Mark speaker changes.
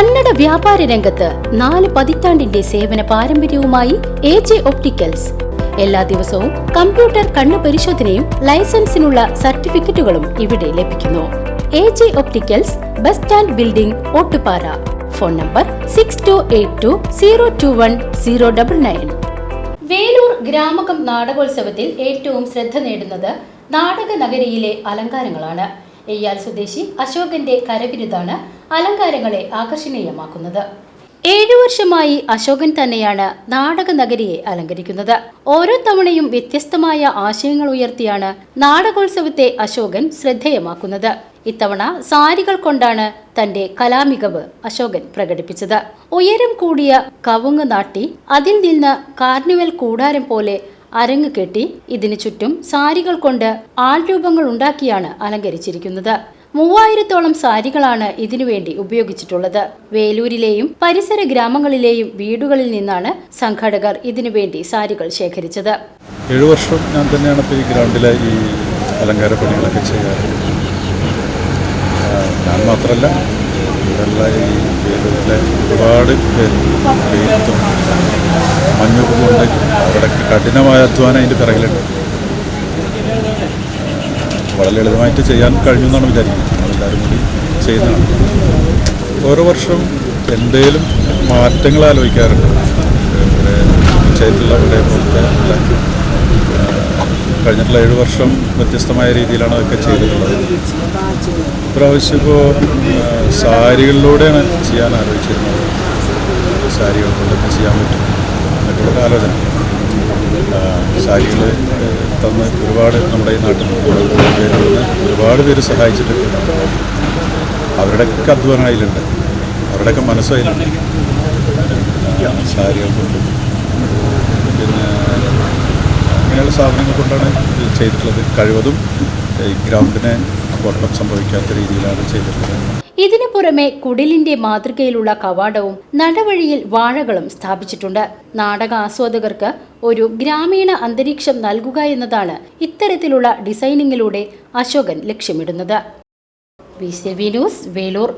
Speaker 1: കന്നഡ വ്യാപാര രംഗത്ത് നാല് പതിറ്റാണ്ടിന്റെ സേവന പാരമ്പര്യവുമായി എ ജെ ഒപ്റ്റിക്കൽസ്. എല്ലാ ദിവസവും കമ്പ്യൂട്ടർ കണ്ണു പരിശോധനയും ലൈസൻസിനുള്ള സർട്ടിഫിക്കറ്റുകളും ഇവിടെ ലഭിക്കുന്നു. A J opticals bus stand building Ottupara. Phone number six two eight two zero two one zero double nine Velur Gramakam നാടകോത്സവത്തിൽ ഏറ്റവും ശ്രദ്ധ നേടുന്നത് നാടക നഗരിയിലെ അലങ്കാരങ്ങളാണ്. എയ്യാൽ സ്വദേശി അശോകന്റെ കരവിരുതാണ് അലങ്കാരങ്ങളെ ആകർഷണീയമാക്കുന്നത്. ഏഴു വർഷമായി അശോകൻ തന്നെയാണ് നാടക നഗരിയെ അലങ്കരിക്കുന്നത്. ഓരോ തവണയും വ്യത്യസ്തമായ ആശയങ്ങൾ ഉയർത്തിയാണ് നാടകോത്സവത്തെ അശോകൻ ശ്രദ്ധേയമാക്കുന്നത്. ഇത്തവണ സാരികൾ കൊണ്ടാണ് തന്റെ കലാമികവ് അശോകൻ പ്രകടിപ്പിച്ചത്. ഉയരം കൂടിയ കവുങ്ങ് നാട്ടി അതിൽ നിന്ന് കാർണിവൽ കൂടാരം പോലെ അരങ്ങ് കെട്ടി ഇതിനു ചുറ്റും സാരികൾ കൊണ്ട് ആൾരൂപങ്ങൾ ഉണ്ടാക്കിയാണ് അലങ്കരിച്ചിരിക്കുന്നത്. മൂവായിരത്തോളം സാരികളാണ് ഇതിനുവേണ്ടി ഉപയോഗിച്ചിട്ടുള്ളത്. വേലൂരിലെയും പരിസര ഗ്രാമങ്ങളിലെയും വീടുകളിൽ നിന്നാണ് സംഘാടകർ ഇതിനുവേണ്ടി സാരികൾ ശേഖരിച്ചത്.
Speaker 2: ഏഴു വർഷം ഞാൻ തന്നെയാണ് ഈ ഗ്രൗണ്ടിലെ ഈ അലങ്കാര പണികളൊക്കെ ചെയ്യാറ്. ഞാൻ മാത്രമല്ല ഇവിടെയുള്ള ഈ വേലൂരിലെ ഒരുപാട് പേര് മഞ്ഞൊക്കെ കൊണ്ട് അവരുടെ കഠിനമായ അധ്വാനം അതിന്റെ പിറകിലുണ്ട്. വളരെ ലളിതമായിട്ട് ചെയ്യാൻ കഴിഞ്ഞു എന്നാണ് വിചാരിക്കുന്നത്. നമ്മളെല്ലാവരും കൂടി ചെയ്യുന്നതാണ്. ഓരോ വർഷം എന്തേലും മാറ്റങ്ങൾ ആലോചിക്കാറുണ്ട്. ഇവിടെ പഞ്ചായത്തിലുള്ള ഇവിടെ പോലത്തെ കഴിഞ്ഞിട്ടുള്ള ഏഴ് വർഷം വ്യത്യസ്തമായ രീതിയിലാണ് അതൊക്കെ ചെയ്തിട്ടുള്ളത്. ഇപ്രാവശ്യം ഇപ്പോൾ സാരികളിലൂടെയാണ് ചെയ്യാൻ ആലോചിച്ചിരുന്നത്. സാരികൾ കൊണ്ടൊക്കെ ചെയ്യാൻ പറ്റും. എന്നൊക്കെയുള്ള ആലോചന. സാരികൾ തന്ന് ഒരുപാട് നമ്മുടെ ഈ നാട്ടിൽ ഒരുപാട് പേര് സഹായിച്ചിട്ടുണ്ട്. അവരുടെയൊക്കെ അധ്വാനം അതിലുണ്ട്. അവരുടെയൊക്കെ മനസ്സും അതിലുണ്ട്. ആ, സാരികൾ കൊണ്ടും പിന്നെ അങ്ങനെയുള്ള സാധനങ്ങൾ കൊണ്ടാണ് ചെയ്തിട്ടുള്ളത്. കഴിവതും ഈ ഗ്രൗണ്ടിനെ അപകടം സംഭവിക്കാത്ത രീതിയിലാണ് ചെയ്തിട്ടുള്ളത്.
Speaker 1: ഇതിനു പുറമെ കുടിലിന്റെ മാതൃകയിലുള്ള കവാടവും നടവഴിയിൽ വാഴകളും സ്ഥാപിച്ചിട്ടുണ്ട്. നാടക ആസ്വാദകർക്ക് ഒരു ഗ്രാമീണ അന്തരീക്ഷം നൽകുക എന്നതാണ് ഇത്തരത്തിലുള്ള ഡിസൈനിങ്ങിലൂടെ അശോകൻ ലക്ഷ്യമിടുന്നത്. ന്യൂസ് വേലൂർ